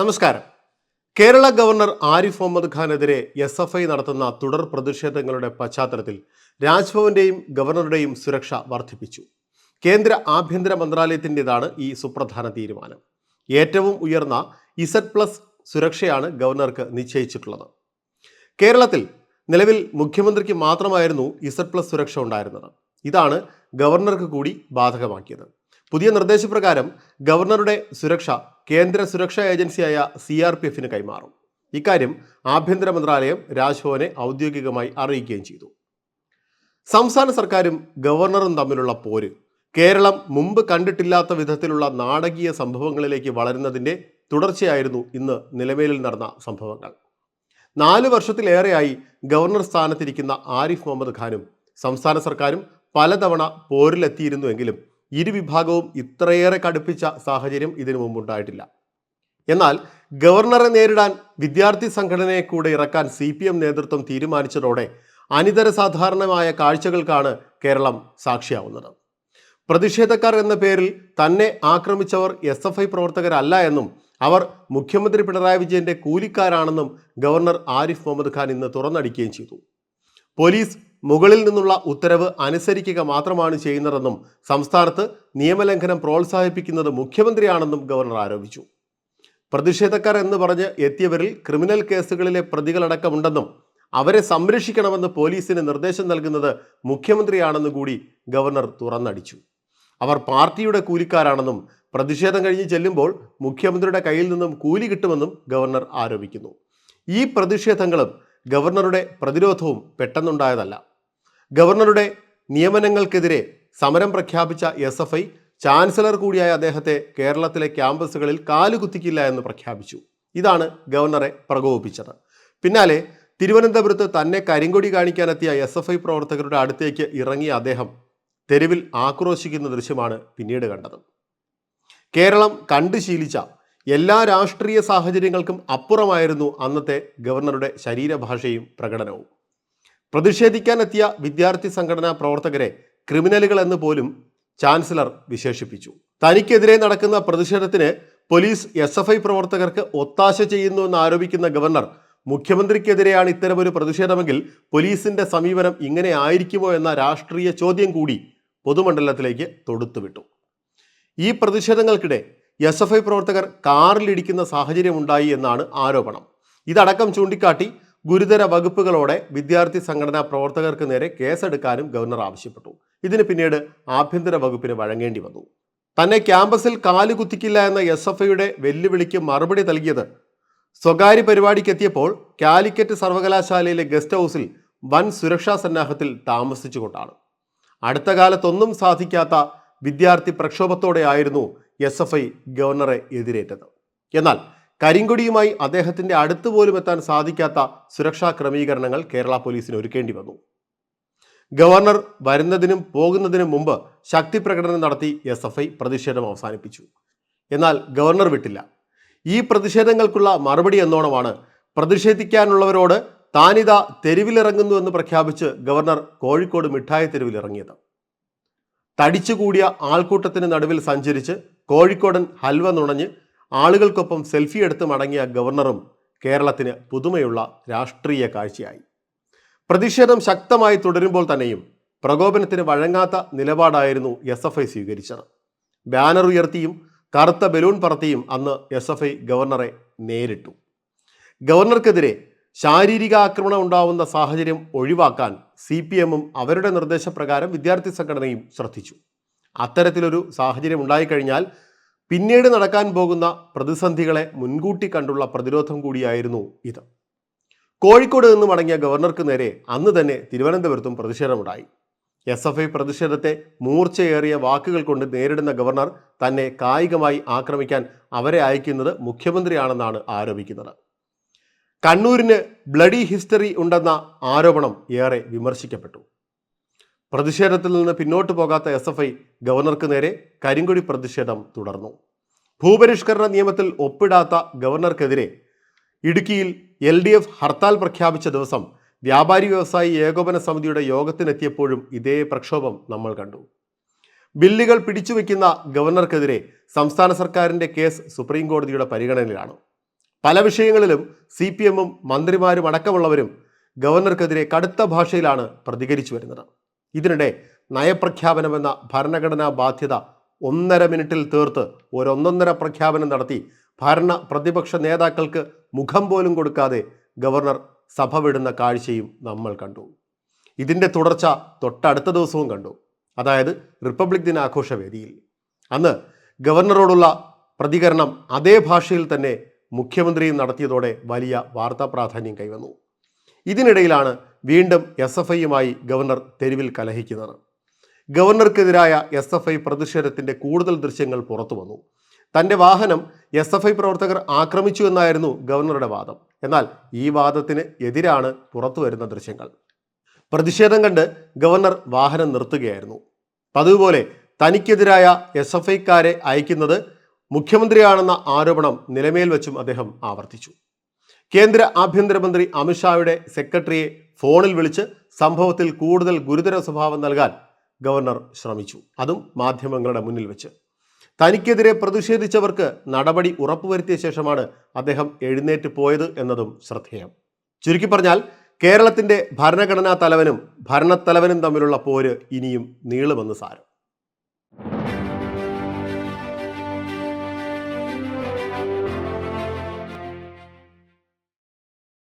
നമസ്കാരം. കേരള ഗവർണർ ആരിഫ് മുഹമ്മദ് ഖാനെതിരെ S F I നടത്തുന്ന തുടർ പ്രതിഷേധങ്ങളുടെ പശ്ചാത്തലത്തിൽ രാജ്ഭവന്റെയും ഗവർണറുടെയും സുരക്ഷ വർദ്ധിപ്പിച്ചു. കേന്ദ്ര ആഭ്യന്തര മന്ത്രാലയത്തിന്റെതാണ് ഈ സുപ്രധാന തീരുമാനം. ഏറ്റവും ഉയർന്ന ഇസഡ് പ്ലസ് സുരക്ഷയാണ് ഗവർണർക്ക് നിശ്ചയിച്ചിട്ടുള്ളത്. കേരളത്തിൽ നിലവിൽ മുഖ്യമന്ത്രിക്ക് മാത്രമായിരുന്നു ഇസഡ് പ്ലസ് സുരക്ഷ ഉണ്ടായിരുന്നത്. ഇതാണ് ഗവർണർക്ക് കൂടി ബാധകമാക്കിയത്. പുതിയ നിർദ്ദേശപ്രകാരം ഗവർണറുടെ സുരക്ഷ കേന്ദ്ര സുരക്ഷാ ഏജൻസിയായ സി ആർ പി എഫിന് കൈമാറും. ഇക്കാര്യം ആഭ്യന്തര മന്ത്രാലയം രാജ്ഭവനെ ഔദ്യോഗികമായി അറിയിക്കുകയും ചെയ്തു. സംസ്ഥാന സർക്കാരും ഗവർണറും തമ്മിലുള്ള പോര് കേരളം മുമ്പ് കണ്ടിട്ടില്ലാത്ത വിധത്തിലുള്ള നാടകീയ സംഭവങ്ങളിലേക്ക് വളരുന്നതിന്റെ തുടർച്ചയായിരുന്നു ഇന്ന് നിലവിലിൽ നടന്ന സംഭവങ്ങൾ. നാല് വർഷത്തിലേറെയായി ഗവർണർ സ്ഥാനത്തിരിക്കുന്ന ആരിഫ് മുഹമ്മദ് ഖാനും സംസ്ഥാന സർക്കാരും പലതവണ പോരിലെത്തിയിരുന്നുവെങ്കിലും ഇരുവിഭാഗവും ഇത്രയേറെ കടുപ്പിച്ച സാഹചര്യം ഇതിനു മുമ്പുണ്ടായിട്ടില്ല. എന്നാൽ ഗവർണറെ നേരിടാൻ വിദ്യാർത്ഥി സംഘടനയെ കൂടെ ഇറക്കാൻ സി പി എം നേതൃത്വം തീരുമാനിച്ചതോടെ അനിതര സാധാരണമായ കാഴ്ചകൾക്കാണ് കേരളം സാക്ഷിയാവുന്നത്. പ്രതിഷേധക്കാർ എന്ന പേരിൽ തന്നെ ആക്രമിച്ചവർ എസ് എഫ് ഐ പ്രവർത്തകരല്ല എന്നും അവർ മുഖ്യമന്ത്രി പിണറായി വിജയന്റെ കൂലിക്കാരാണെന്നും ഗവർണർ ആരിഫ് മുഹമ്മദ് ഖാൻ ഇന്ന് തുറന്നടിക്കുകയും ചെയ്തു. പോലീസ് മുകളിൽ നിന്നുള്ള ഉത്തരവ് അനുസരിക്കുക മാത്രമാണ് ചെയ്യുന്നതെന്നും സംസ്ഥാനത്ത് നിയമലംഘനം പ്രോത്സാഹിപ്പിക്കുന്നത് മുഖ്യമന്ത്രിയാണെന്നും ഗവർണർ ആരോപിച്ചു. പ്രതിഷേധക്കാർ എന്ന് പറഞ്ഞ് എത്തിയവരിൽ ക്രിമിനൽ കേസുകളിലെ പ്രതികളടക്കമുണ്ടെന്നും അവരെ സംരക്ഷിക്കണമെന്ന് പോലീസിന് നിർദ്ദേശം നൽകുന്നത് മുഖ്യമന്ത്രിയാണെന്ന് കൂടി ഗവർണർ തുറന്നടിച്ചു. അവർ പാർട്ടിയുടെ കൂലിക്കാരാണെന്നും പ്രതിഷേധം കഴിഞ്ഞ് ചെല്ലുമ്പോൾ മുഖ്യമന്ത്രിയുടെ കയ്യിൽ നിന്നും കൂലി കിട്ടുമെന്നും ഗവർണർ ആരോപിക്കുന്നു. ഈ പ്രതിഷേധങ്ങളും ഗവർണറുടെ പ്രതിരോധവും പെട്ടെന്നുണ്ടായതല്ല. ഗവർണറുടെ നിയമനങ്ങൾക്കെതിരെ സമരം പ്രഖ്യാപിച്ച എസ് എഫ് ഐ ചാൻസലർ കൂടിയായ അദ്ദേഹത്തെ കേരളത്തിലെ ക്യാമ്പസുകളിൽ കാലുകുത്തിക്കില്ല എന്ന് പ്രഖ്യാപിച്ചു. ഇതാണ് ഗവർണറെ പ്രകോപിപ്പിച്ചത്. പിന്നാലെ തിരുവനന്തപുരത്ത് തന്നെ കരിങ്കൊടി കാണിക്കാനെത്തിയ എസ് എഫ് ഐ പ്രവർത്തകരുടെ അടുത്തേക്ക് ഇറങ്ങിയ അദ്ദേഹം തെരുവിൽ ആക്രോശിക്കുന്ന ദൃശ്യമാണ് പിന്നീട് കണ്ടത്. കേരളം കണ്ടു ശീലിച്ച എല്ലാ രാഷ്ട്രീയ സാഹചര്യങ്ങൾക്കും അപ്പുറമായിരുന്നു അന്നത്തെ ഗവർണറുടെ ശരീരഭാഷയും പ്രകടനവും. പ്രതിഷേധിക്കാനെത്തിയ വിദ്യാർത്ഥി സംഘടനാ പ്രവർത്തകരെ ക്രിമിനലുകൾ എന്ന് പോലും ചാൻസലർ വിശേഷിപ്പിച്ചു. തനിക്കെതിരെ നടക്കുന്ന പ്രതിഷേധത്തിന് പോലീസ് എസ് എഫ് ഐ പ്രവർത്തകർക്ക് ഒത്താശ ചെയ്യുന്നു എന്ന് ആരോപിക്കുന്ന ഗവർണർ മുഖ്യമന്ത്രിക്കെതിരെയാണ് ഇത്തരമൊരു പ്രതിഷേധമെങ്കിൽ പോലീസിന്റെ സമീപനം ഇങ്ങനെ ആയിരിക്കുമോ എന്ന രാഷ്ട്രീയ ചോദ്യം കൂടി പൊതുമണ്ഡലത്തിലേക്ക് തൊടുത്തുവിട്ടു. ഈ പ്രതിഷേധങ്ങൾക്കിടെ എസ് എഫ് ഐ പ്രവർത്തകർ കാറിലിടിക്കുന്ന സാഹചര്യമുണ്ടായി എന്നാണ് ആരോപണം. ഇതടക്കം ചൂണ്ടിക്കാട്ടി ഗുരുതര വകുപ്പുകളോടെ വിദ്യാർത്ഥി സംഘടനാ പ്രവർത്തകർക്ക് നേരെ കേസെടുക്കാനും ഗവർണർ ആവശ്യപ്പെട്ടു. ഇതിന് പിന്നീട് ആഭ്യന്തര വകുപ്പിന് വഴങ്ങേണ്ടി വന്നു. തന്നെ ക്യാമ്പസിൽ കാലുകുത്തിക്കില്ല എന്ന എസ് എഫ് ഐയുടെ വെല്ലുവിളിക്ക് മറുപടി നൽകിയത് സ്വകാര്യ പരിപാടിക്കെത്തിയപ്പോൾ കാലിക്കറ്റ് സർവകലാശാലയിലെ ഗസ്റ്റ് ഹൗസിൽ വൻ സുരക്ഷാ സന്നാഹത്തിൽ താമസിച്ചുകൊണ്ടാണ്. അടുത്ത കാലത്തൊന്നും സാധിക്കാത്ത വിദ്യാർത്ഥി പ്രക്ഷോഭത്തോടെയായിരുന്നു എസ് എഫ് ഐ ഗവർണറെ എതിരേറ്റത്. എന്നാൽ കരിങ്കൊടിയുമായി അദ്ദേഹത്തിന്റെ അടുത്ത് പോലും എത്താൻ സാധിക്കാത്ത സുരക്ഷാ ക്രമീകരണങ്ങൾ കേരള പോലീസിന് ഒരുക്കേണ്ടി വന്നു. ഗവർണർ വരുന്നതിനും പോകുന്നതിനും മുമ്പ് ശക്തി പ്രകടനം നടത്തി എസ് എഫ് ഐ പ്രതിഷേധം അവസാനിപ്പിച്ചു. എന്നാൽ ഗവർണർ വിട്ടില്ല. ഈ പ്രതിഷേധങ്ങൾക്കുള്ള മറുപടി എന്നോണമാണ് പ്രതിഷേധിക്കാനുള്ളവരോട് താനിത തെരുവിലിറങ്ങുന്നു എന്ന് പ്രഖ്യാപിച്ച് ഗവർണർ കോഴിക്കോട് മിഠായി തെരുവിലിറങ്ങിയത്. തടിച്ചുകൂടിയ ആൾക്കൂട്ടത്തിന് നടുവിൽ സഞ്ചരിച്ച് കോഴിക്കോടൻ ഹൽവ നുണഞ്ഞ് ആളുകൾക്കൊപ്പം സെൽഫി എടുത്ത് മടങ്ങിയ ഗവർണറും കേരളത്തിന് പുതുമയുള്ള രാഷ്ട്രീയ കാഴ്ചയായി. പ്രതിഷേധം ശക്തമായി തുടരുമ്പോൾ തന്നെയും പ്രകോപനത്തിന് വഴങ്ങാത്ത നിലപാടായിരുന്നു എസ് എഫ് ഐ സ്വീകരിച്ചത്. ബാനർ ഉയർത്തിയും കറുത്ത ബലൂൺ പറത്തിയും അന്ന് എസ് എഫ് ഐ ഗവർണറെ നേരിട്ടു. ഗവർണർക്കെതിരെ ശാരീരിക ആക്രമണം ഉണ്ടാവുന്ന സാഹചര്യം ഒഴിവാക്കാൻ സി പി എമ്മും അവരുടെ നിർദ്ദേശപ്രകാരം വിദ്യാർത്ഥി സംഘടനയും ശ്രദ്ധിച്ചു. അത്തരത്തിലൊരു സാഹചര്യം ഉണ്ടായിക്കഴിഞ്ഞാൽ പിന്നീട് നടക്കാൻ പോകുന്ന പ്രതിസന്ധികളെ മുൻകൂട്ടി കണ്ടുള്ള പ്രതിരോധം കൂടിയായിരുന്നു ഇത്. കോഴിക്കോട് നിന്ന് മടങ്ങിയ ഗവർണർക്ക് നേരെ അന്ന് തന്നെ തിരുവനന്തപുരത്തും പ്രതിഷേധമുണ്ടായി. എസ് എഫ് ഐ പ്രതിഷേധത്തെ മൂർച്ചയേറിയ വാക്കുകൾ കൊണ്ട് നേരിടുന്ന ഗവർണർ തന്നെ കായികമായി ആക്രമിക്കാൻ അവരെ അയക്കുന്നത് മുഖ്യമന്ത്രിയാണെന്നാണ് ആരോപിക്കുന്നത്. കണ്ണൂരിന് ബ്ലഡി ഹിസ്റ്ററി ഉണ്ടെന്ന ആരോപണം ഏറെ വിമർശിക്കപ്പെട്ടു. പ്രതിഷേധത്തിൽ നിന്ന് പിന്നോട്ട് പോകാത്ത എസ് എഫ് ഐ ഗവർണർക്ക് നേരെ കരിങ്കൊടി പ്രതിഷേധം തുടർന്നു. ഭൂപരിഷ്കരണ നിയമത്തിൽ ഒപ്പിടാത്ത ഗവർണർക്കെതിരെ ഇടുക്കിയിൽ എൽ ഡി എഫ് ഹർത്താൽ പ്രഖ്യാപിച്ച ദിവസം വ്യാപാരി വ്യവസായി ഏകോപന സമിതിയുടെ യോഗത്തിനെത്തിയപ്പോഴും ഇതേ പ്രക്ഷോഭം നമ്മൾ കണ്ടു. ബില്ലുകൾ പിടിച്ചുവെക്കുന്ന ഗവർണർക്കെതിരെ സംസ്ഥാന സർക്കാരിന്റെ കേസ് സുപ്രീം കോടതിയുടെ പരിഗണനയിലാണ്. പല വിഷയങ്ങളിലും സി പി എമ്മും മന്ത്രിമാരും അടക്കമുള്ളവരും ഗവർണർക്കെതിരെ കടുത്ത ഭാഷയിലാണ് പ്രതികരിച്ചു വരുന്നത്. ഇതിനിടെ നയപ്രഖ്യാപനമെന്ന ഭരണഘടനാ ബാധ്യത ഒന്നര മിനിറ്റിൽ തീർത്ത് ഒരൊന്നൊന്നര പ്രഖ്യാപനം നടത്തി ഭരണ പ്രതിപക്ഷ നേതാക്കൾക്ക് മുഖം പോലും കൊടുക്കാതെ ഗവർണർ സഭ വിടുന്ന കാഴ്ചയും നമ്മൾ കണ്ടു. ഇതിന്റെ തുടർച്ച തൊട്ടടുത്ത ദിവസവും കണ്ടു. അതായത് റിപ്പബ്ലിക് ദിനാഘോഷ വേദിയിൽ അന്ന് ഗവർണറോടുള്ള പ്രതികരണം അതേ ഭാഷയിൽ തന്നെ മുഖ്യമന്ത്രിയും നടത്തിയതോടെ വലിയ വാർത്താ പ്രാധാന്യം കൈവന്നു. ഇതിനിടയിലാണ് വീണ്ടും എസ് എഫ് ഐയുമായി ഗവർണർ തെരുവിൽ കലഹിക്കുന്നത്. ഗവർണർക്കെതിരായ എസ് എഫ് ഐ പ്രതിഷേധത്തിന്റെ കൂടുതൽ ദൃശ്യങ്ങൾ പുറത്തു വന്നു. തന്റെ വാഹനം എസ് എഫ് ഐ പ്രവർത്തകർ ആക്രമിച്ചു എന്നായിരുന്നു ഗവർണറുടെ വാദം. എന്നാൽ ഈ വാദത്തിന് എതിരാണ് പുറത്തു വരുന്ന ദൃശ്യങ്ങൾ. പ്രതിഷേധം കണ്ട് ഗവർണർ വാഹനം നിർത്തുകയായിരുന്നു. പതിവുപോലെ തനിക്കെതിരായ എസ് എഫ് ഐക്കാരെ അയക്കുന്നത് മുഖ്യമന്ത്രിയാണെന്ന ആരോപണം നിലമേൽ വെച്ചും അദ്ദേഹം ആവർത്തിച്ചു. കേന്ദ്ര ആഭ്യന്തരമന്ത്രി അമിത്ഷായുടെ സെക്രട്ടറിയെ ഫോണിൽ വിളിച്ച് സംഭവത്തിൽ കൂടുതൽ ഗുരുതര സ്വഭാവം നൽകാൻ ഗവർണർ ശ്രമിച്ചു. അതും മാധ്യമങ്ങളുടെ മുന്നിൽ വെച്ച്. തനിക്കെതിരെ പ്രതിഷേധിച്ചവർക്ക് നടപടി ഉറപ്പുവരുത്തിയ ശേഷമാണ് അദ്ദേഹം എഴുന്നേറ്റ് പോയത് എന്നതും ശ്രദ്ധേയം. ചുരുക്കി പറഞ്ഞാൽ കേരളത്തിന്റെ ഭരണഘടനാ തലവനും ഭരണത്തലവനും തമ്മിലുള്ള പോര് ഇനിയും നീളുമെന്ന് സാരം.